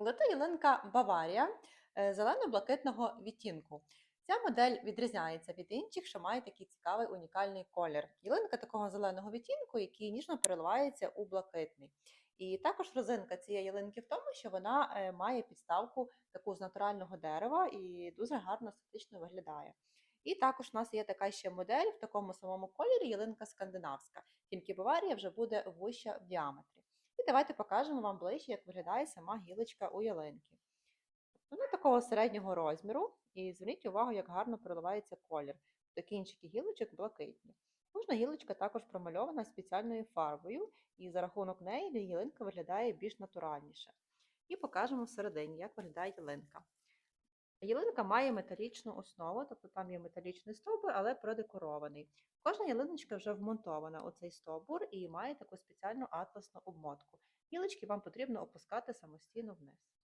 Золота ялинка Баварія е, зелено-блакитного відтінку. Ця модель відрізняється від інших, що має такий цікавий унікальний колір. Ялинка такого зеленого відтінку, який ніжно переливається у блакитний. І також розинка цієї ялинки в тому, що вона е, має підставку таку з натурального дерева і дуже гарно естетично виглядає. І також у нас є така ще модель в такому самому кольорі, ялинка скандинавська, тільки Баварія вже буде вища в діаметрі. Давайте покажемо вам ближче, як виглядає сама гілочка у ялинки. Вона такого середнього розміру, і зверніть увагу, як гарно проливається колір. До кінчики гілочок блакитні. Кожна гілочка також промальована спеціальною фарбою, і за рахунок неї ялинка виглядає більш натуральніше. І покажемо всередині, як виглядає ялинка. Ялинка має металічну основу, тобто там є металічний стовбур, але продекорований. Кожна ялиночка вже вмонтована у цей стовбур і має таку спеціальну атласну обмотку. Гілочки вам потрібно опускати самостійно вниз.